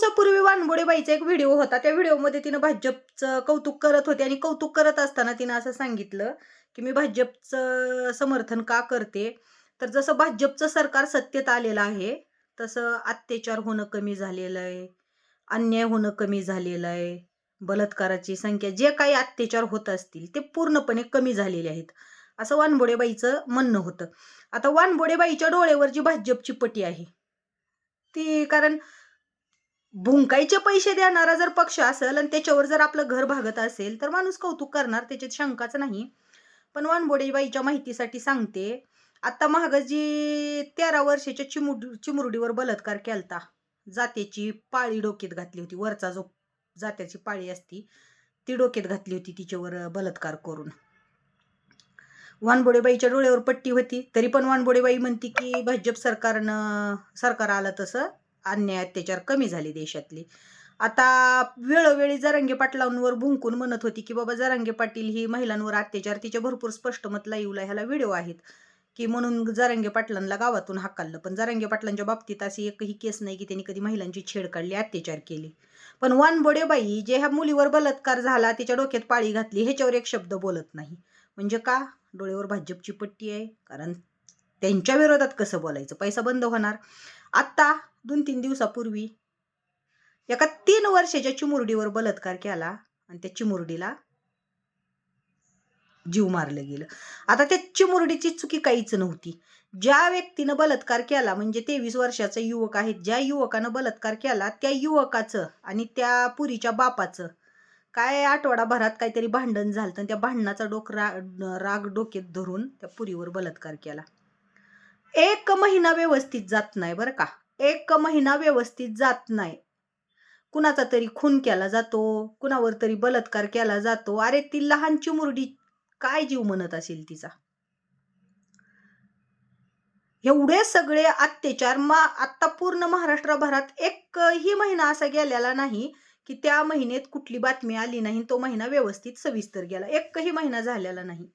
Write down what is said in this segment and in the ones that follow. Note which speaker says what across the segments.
Speaker 1: दिवसापूर्वी वानबोडेबाईचा एक व्हिडिओ होता. त्या व्हिडिओमध्ये तिनं भाजपचं कौतुक करत होते आणि कौतुक करत असताना तिनं असं सांगितलं की मी भाजपचं समर्थन का करते? तर जसं भाजपचं सरकार सत्तेत आलेलं आहे तसं अत्याचार होणं कमी झालेलं आहे अन्याय होणं कमी झालेलं आहे बलात्काराची संख्या जे काही अत्याचार होत असतील ते पूर्णपणे कमी झालेले आहेत असं वानबोडेबाईचं म्हणणं होतं. आता वानबोडेबाईच्या डोळ्यावर जी भाजपची पटी आहे ती कारण भुंकायचे पैसे देणारा जर पक्ष असेल आणि त्याच्यावर जर आपलं घर भागत असेल तर माणूस कौतुक करणार त्याच्यात शंकाच नाही. पण वानबोडेबाईच्या माहितीसाठी सांगते आता महागजी तेरा वर्षाच्या चिमुड चिमुरडीवर बलात्कार केलता. जात्याची पाळी डोक्यात घातली होती वरचा जो जात्याची पाळी असती ती डोक्यात घातली होती तिच्यावर बलात्कार करून. वानबोडेबाईच्या डोळ्यावर पट्टी होती तरी पण वानबोडेबाई म्हणते की भाजप सरकारनं सरकार आलं तसं अन्याय अत्याचार कमी झाले देशातले. आता वेळोवेळी जरांगे पाटलांवर भुंकून म्हणत होती की बाबा जरांगे पाटील ही महिलांवर अत्याचार तिचे भरपूर स्पष्ट मत लाईवला ह्याला व्हिडिओ आहेत की म्हणून जरांगे पाटलांना गावातून हाकाललं. पण जरांगे पाटलांच्या बाबतीत अशी एकही केस नाही की त्यांनी कधी महिलांची छेड काढली अत्याचार केले. पण वानबोडेबाई जे ह्या मुलीवर बलात्कार झाला तिच्या डोक्यात पाळी घातली ह्याच्यावर एक शब्द बोलत नाही. म्हणजे का? डोळ्यावर भाजपची पट्टी आहे कारण त्यांच्या विरोधात कसं बोलायचं? पैसा बंद होणार. आत्ता दोन तीन दिवसापूर्वी एका तीन वर्षाच्या चिमुरडीवर बलात्कार केला आणि त्या चिमुरडीला जीव मारलं गेलं. आता त्या चिमुरडीची चुकी काहीच नव्हती. ज्या व्यक्तीनं बलात्कार केला म्हणजे तेवीस वर्षाचा युवक आहे ज्या युवकानं बलात्कार केला त्या युवकाचं आणि त्या पुरीच्या बापाचं काय आठवडाभरात काहीतरी भांडण झालं तर त्या भांडणाचा डोक रा राग डोक्यात धरून त्या पुरीवर बलात्कार केला. एक महिना व्यवस्थित जात नाही बरं का. एक महिना व्यवस्थित जात नाही. कुणाचा तरी खून केला जातो कुणावर तरी बलात्कार केला जातो. अरे ती लहानची मुरडी काय जीव म्हणत असेल तिचा? एवढे सगळे अत्याचार मा आता पूर्ण महाराष्ट्रभरात एकही महिना असा गेलेला नाही की त्या महिन्यात कुठली बातमी आली नाही तो महिना व्यवस्थित सविस्तर गेला. एकही महिना झालेला नाही.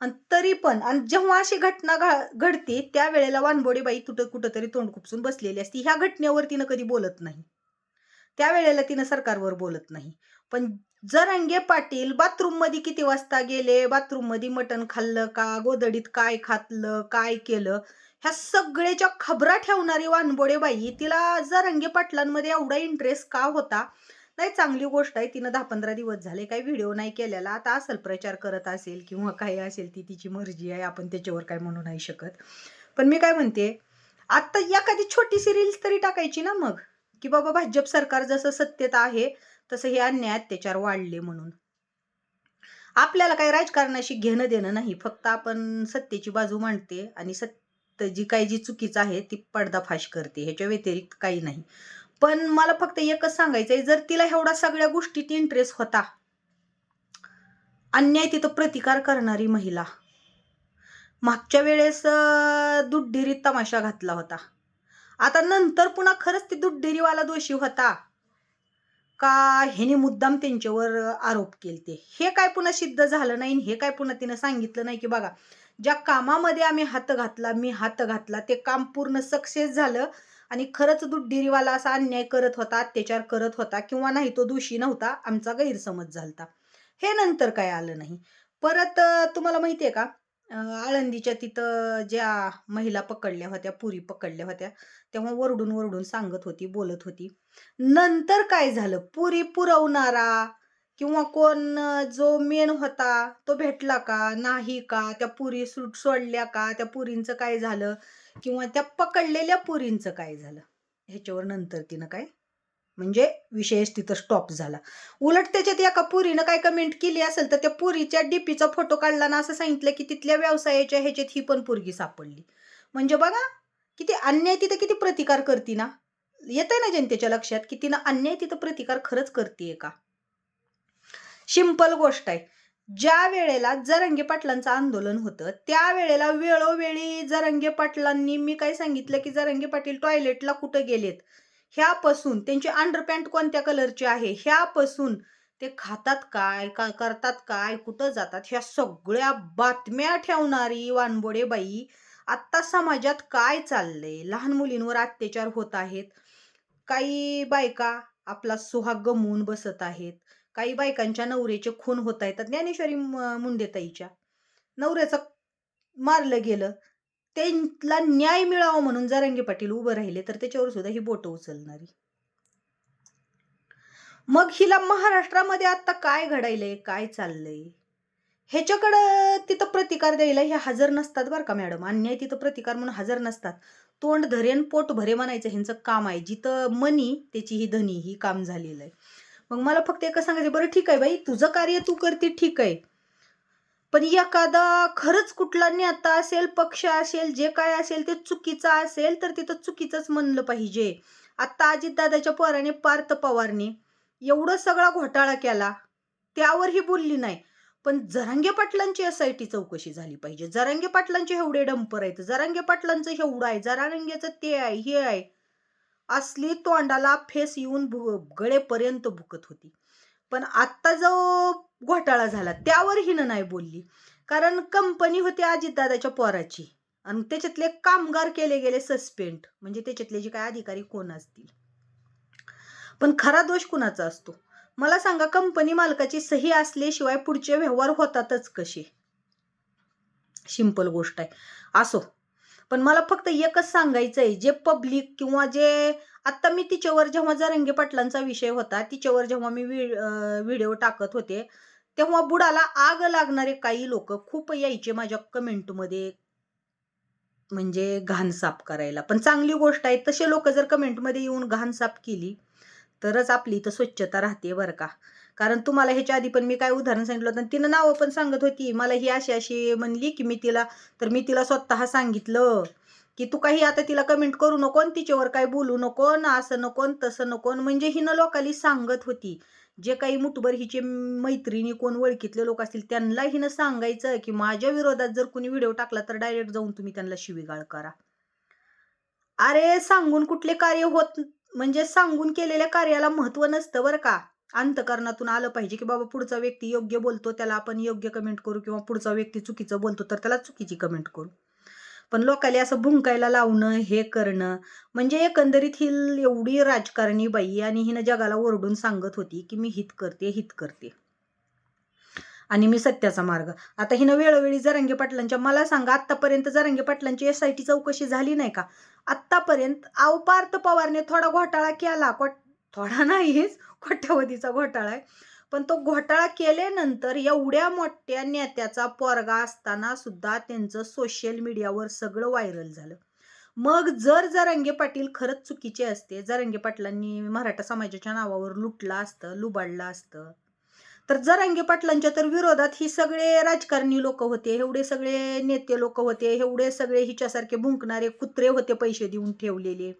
Speaker 1: आणि तरी पण आणि जेव्हा अशी घटना घडते त्यावेळेला वानबोडीबाई तुट कुठंतरी तोंड खुपसून बसलेली असती. ह्या घटनेवर तिनं कधी बोलत नाही. त्यावेळेला तिनं सरकारवर बोलत नाही. पण जरांगे पाटील बाथरूममध्ये किती वाजता गेले? बाथरूममध्ये मटण खाल्लं का? गोदडीत काय खातलं काय केलं? ह्या सगळ्याच्या खबरा ठेवणारी वानबोडेबाई तिला जरांगे पाटलांमध्ये एवढा इंटरेस्ट का होता? नाही चांगली गोष्ट आहे तिनं दहा पंधरा दिवस झाले काही व्हिडिओ नाही केलेला. आता असेल प्रचार करत असेल किंवा काही असेल ती तिची मर्जी आहे आपण त्याच्यावर काय म्हणू नाही शकत. पण मी काय म्हणते आता एखादी छोटी सिरियल तरी टाकायची ना मग. की बाबा भाजप सरकार जसं सत्तेत आहे तसं हे अन्याय अत्याचार वाढले म्हणून. आपल्याला काही राजकारणाशी घेणं देणं नाही फक्त आपण सत्तेची बाजू मांडते आणि सत्य जी काही जी चुकीचं आहे ती पडदाफाश करते. ह्याच्या व्यतिरिक्त काही नाही. पण मला फक्त एकच सांगायचंय जर तिला एवढा सगळ्या गोष्टीत इंटरेस्ट होता अन्याय तिथं प्रतिकार करणारी महिला. मागच्या वेळेस अं, दुड्डेरीत तमाशा घातला होता. आता नंतर पुन्हा खरंच ती दुड्डेरीवाला दोषी होता. का ह्याने मुद्दाम त्यांच्यावर आरोप केलते? हे काय पुन्हा सिद्ध झालं नाही हे काय पुन्हा तिनं सांगितलं नाही की बघा ज्या कामामध्ये आम्ही हात घातला मी हात घातला ते काम पूर्ण सक्सेस झालं. आणि खरंच दुड्डेरीवाला असा अन्याय करत होता अत्याचार करत होता किंवा नाही तो दोषी नव्हता आमचा गैरसमज झालता. हे नंतर काय आलं नाही. परत तुम्हाला माहिती आहे का आळंदीच्या तिथं ज्या महिला पकडल्या होत्या पुरी पकडल्या होत्या तेव्हा वरडून वरडून सांगत होती बोलत होती नंतर काय झालं? पुरी पुरवणारा किंवा कोण जो मेन होता तो भेटला का? नाही का? त्या पुरी सूट सोडल्या का? त्या पुरींचं काय झालं? किंवा त्या पकडलेल्या पुरींचं काय झालं? ह्याच्यावर नंतर तिनं काय? म्हणजे विशेष तिथं स्टॉप झाला. उलट त्याच्यात एका पुरीनं काय कमेंट केली असेल तर त्या पुरीच्या डीपीचा फोटो काढला ना असं सांगितलं की तिथल्या व्यवसायाच्या ह्याच्यात ही पण पोरगी सापडली. म्हणजे बघा किती अन्याय तिथं किती प्रतिकार करते ना? येत आहे ना जनतेच्या लक्षात की तिनं अन्याय तिथं प्रतिकार खरंच करते का? सिंपल गोष्ट आहे. ज्या वेळेला जरंगे पाटलांचं आंदोलन होतं त्यावेळेला वेळोवेळी जरंगे पाटलांनी मी काय सांगितलं की जरंगे पाटील टॉयलेटला कुठं गेलेत? ह्यापासून त्यांची अंडरपॅन्ट कोणत्या कलरची आहे? ह्यापासून ते खातात काय का करतात काय कुठं जातात? ह्या सगळ्या बातम्या ठेवणारी वानबोडे बाई आत्ता समाजात काय चाललंय? लहान मुलींवर अत्याचार होत आहेत. काही बायका आपला सुहाग गमवून बसत आहेत. काही बायकांच्या नवऱ्याचे खून होत आहेत. ज्ञानेश्वरी म- मुंडेताईच्या नवऱ्याचं मारलं गेलं. त्यांना न्याय मिळावा म्हणून जरंगे पाटील उभं राहिले तर त्याच्यावर सुद्धा ही बोटं उचलणारी. मग हिला महाराष्ट्रामध्ये आता काय घडायलंय काय चाललंय? ह्याच्याकडं तिथं प्रतिकार द्यायला हे हजर नसतात बरं का मॅडम. अन्याय तिथं प्रतिकार म्हणून हजर नसतात. तोंड धरेन पोट भरे म्हणायचं ह्यांचं काम आहे. जिथं मनी त्याची ही धनी ही काम झालेलं आहे. मग मला फक्त एकच सांगायचं बरं ठीक आहे बाई तुझं कार्य तू करते ठीक आहे. पण एखादा खरंच कुठला नेता असेल पक्ष असेल जे काय असेल ते चुकीचं असेल तर तिथं चुकीचंच म्हणलं पाहिजे. आत्ता अजितदादाच्या पोराने पार्थ पवारने एवढं सगळा घोटाळा केला त्यावरही बोलली नाही. पण जरांगे पाटलांची एस आय टी चौकशी झाली पाहिजे. जरांगे पाटलांचे एवढे डंपर आहेत जरांगे पाटलांचं एवढं आहे जरांगेचं ते आहे हे आहे. असली तोंडाला फेस येऊन भु गळेपर्यंत भुकत होती. पण आत्ता जो घोटाळा झाला त्यावर हिनं नाही बोलली. कारण कंपनी होती अजितदादाच्या पोराची. आणि त्याच्यातले कामगार केले गेले सस्पेंड. म्हणजे त्याच्यातले जे काय अधिकारी कोण असतील. पण खरा दोष कुणाचा असतो? मला सांगा कंपनी मालकाची सही असल्याशिवाय पुढचे व्यवहार होतातच कसे? सिंपल गोष्ट आहे. असो. पण मला फक्त एकच सांगायचं आहे जे पब्लिक किंवा जे आत्ता मी तिच्यावर जेव्हा जरंगे पाटलांचा विषय होता तिच्यावर जेव्हा मी व्हिडिओ टाकत होते तेव्हा बुडाला आग लागणारे काही लोक खूप यायचे माझ्या कमेंटमध्ये म्हणजे घाण साफ करायला. पण चांगली गोष्ट आहे तसे लोक जर कमेंटमध्ये येऊन घाण साफ केली तरच आपली इथं स्वच्छता राहते बरं का. कारण तुम्हाला ह्याच्या आधी पण मी काय उदाहरण सांगितलं होतं तिनं नावं पण सांगत होती. मला ही अशी अशी म्हणली की मी तिला तर मी तिला स्वतः सांगितलं की तू काही आता तिला कमेंट करू नको तिच्यावर काही बोलू नको ना असं नको तसं नको म्हणजे हिनं लोकांनी सांगत होती. जे काही मुठभर हिचे मैत्रिणी कोण ओळखीतले लोक असतील त्यांना हिनं सांगायचं की माझ्या विरोधात जर कुणी व्हिडिओ टाकला तर डायरेक्ट जाऊन तुम्ही त्यांना शिवीगाळ करा. अरे सांगून कुठले कार्य होत म्हणजे सांगून केलेल्या कार्याला महत्त्व नसतं बरं का. अंतकरणातून आलं पाहिजे की बाबा पुढचा व्यक्ती योग्य बोलतो त्याला आपण योग्य कमेंट करू किंवा पुढचा व्यक्ती चुकीचं बोलतो तर त्याला चुकीची कमेंट करू. पण लोकांनी असं भुंकायला लावणं हे करणं म्हणजे एकंदरीत ही एवढी राजकारणी बाई आणि हिनं जगाला ओरडून सांगत होती की मी हित करते हित करते. आणि मी सत्याचा मार्ग. आता हिनं वेळोवेळी जरांगे पाटलांच्या मला सांगा आत्तापर्यंत जरांगे पाटलांची एस आय टी चौकशी झाली नाही का? आत्तापर्यंत आव पार्थ पवारने थोडा घोटाळा केला. थोडा नाहीच कोट्यावधीचा घोटाळा आहे. पण तो घोटाळा केल्यानंतर एवढ्या मोठ्या नेत्याचा पोरगा असताना सुद्धा त्यांचं सोशल मीडियावर सगळं व्हायरल झालं. मग जर जरांगे पाटील खरंच चुकीचे असते जरांगे पाटलांनी मराठा समाजाच्या नावावर लुटलं असतं लुबाडलं असतं तर जरांगे पाटलांच्या तर विरोधात ही सगळे राजकारणी लोक होते एवढे सगळे नेते लोक होते एवढे सगळे हिच्यासारखे भुंकणारे कुत्रे होते पैसे देऊन ठेवलेले.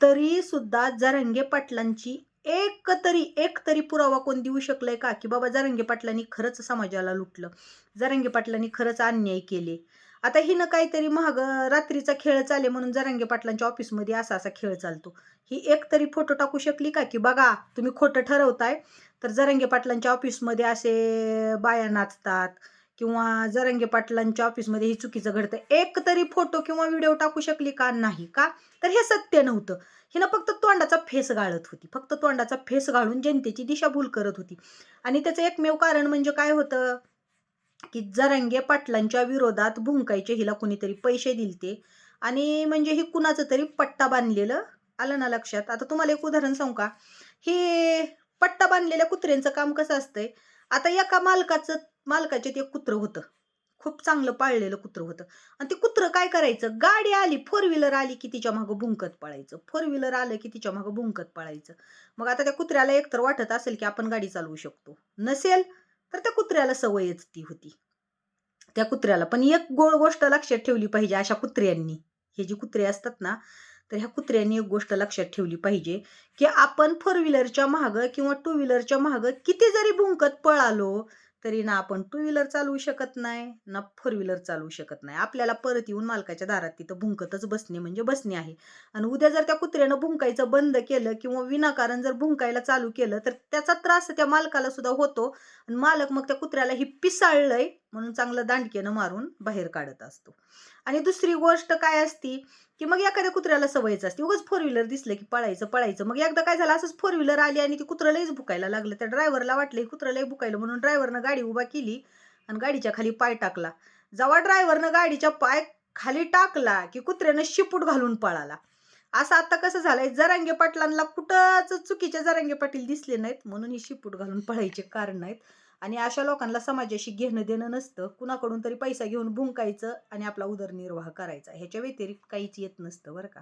Speaker 1: तरी सुद्धा जरांगे पाटलांची एक तरी एक तरी पुरावा कोण देऊ शकलाय का? की बाबा जरांगे पाटलांनी खरंच समाजाला लुटलं. जरांगे पाटलांनी खरंच अन्याय केले. आता हिनं काहीतरी महाग रात्रीचा खेळ चाले म्हणून जरांगे पाटलांच्या ऑफिसमध्ये असा असा खेळ चालतो. ही एक तरी फोटो टाकू शकली का? की बघा तुम्ही खोटं ठरवताय तर जरांगे पाटलांच्या ऑफिसमध्ये असे बाया नाचतात किंवा जरंगे पाटलांच्या ऑफिसमध्ये हे चुकीचं घडतं. एक तरी फोटो किंवा व्हिडिओ टाकू शकली का? नाही का? तर हे सत्य नव्हतं. हिनं फक्त तोंडाचा फेस गाळत होती. फक्त तोंडाचा फेस गाळून जनतेची दिशाभूल करत होती. आणि त्याचं एकमेव कारण म्हणजे काय होतं? की जरांगे पाटलांच्या विरोधात भुंकायचे हिला कुणीतरी पैसे दिलते. आणि म्हणजे ही कुणाचं तरी पट्टा बांधलेलं आलं ना लक्षात? आता तुम्हाला एक उदाहरण सांगू का? हे पट्टा बांधलेल्या कुत्र्यांचं काम कसं असतंय? आता एका मालकाचं मालकाचे ते कुत्रं होतं. खूप चांगलं पाळलेलं कुत्रं होतं. आणि ते कुत्रं काय करायचं? गाडी आली फोर व्हीलर आली की तिच्या मागं बुंकत पळायचं. फोर व्हीलर आलं की तिच्या मागं भुंकत पळायचं. मग आता त्या कुत्र्याला एकतर वाटत असेल की आपण गाडी चालवू शकतो. नसेल तर त्या कुत्र्याला सवयच ती होती. त्या कुत्र्याला पण एक गोळ गोष्ट लक्षात ठेवली पाहिजे अशा कुत्र्यांनी. हे जी कुत्रे असतात ना तर ह्या कुत्र्यांनी एक गोष्ट लक्षात ठेवली पाहिजे की आपण फोर व्हीलरच्या मागं किंवा टू व्हीलरच्या मागं किती जरी भुंकत पळालो तरी ना आपण टू व्हीलर चालवू शकत नाही ना फोर व्हीलर चालवू शकत नाही. आपल्याला परत येऊन मालकाच्या दारात तिथं भुंकतच बसणे म्हणजे बसणे आहे. आणि उद्या जर त्या कुत्र्यानं भुंकायचं बंद केलं किंवा विनाकारण जर भुंकायला चालू केलं तर त्याचा त्रास त्या मालकाला सुद्धा होतो. आणि मालक मग त्या कुत्र्याला ही पिसाळलंय म्हणून चांगलं दांडकेनं मारून बाहेर काढत असतो. आणि दुसरी गोष्ट काय असती की मग एखाद्या कुत्र्याला सवयच असते. उगाच फोर व्हीलर दिसलं की पळायचं पळायचं. मग एकदा काय झालं असंच फोर व्हीलर आली आणि ती कुत्रं लईच भुकायला लागलं. त्या ड्रायव्हरला वाटलं कुत्र्यालाही कुत्रं लई भुकायलं. म्हणून ड्रायव्हरनं गाडी उभा केली आणि गाडीच्या खाली पाय टाकला. जेव्हा ड्रायव्हरनं गाडीच्या पाय खाली टाकला की कुत्र्यानं शिपूट घालून पळाला. असं आता कसं झालंय जरांगे पाटलांना कुठंच चुकीचे जरांगे पाटील दिसले नाहीत. म्हणून ही शिपूट घालून पळायचे कारण नाहीत. आणि अशा लोकांना समाजाशी घेणं देणं नसतं. कुणाकडून तरी पैसा घेऊन भुंकायचं आणि आपला उदरनिर्वाह करायचा. ह्याच्या व्यतिरिक्त काहीच येत नसतं बरं का.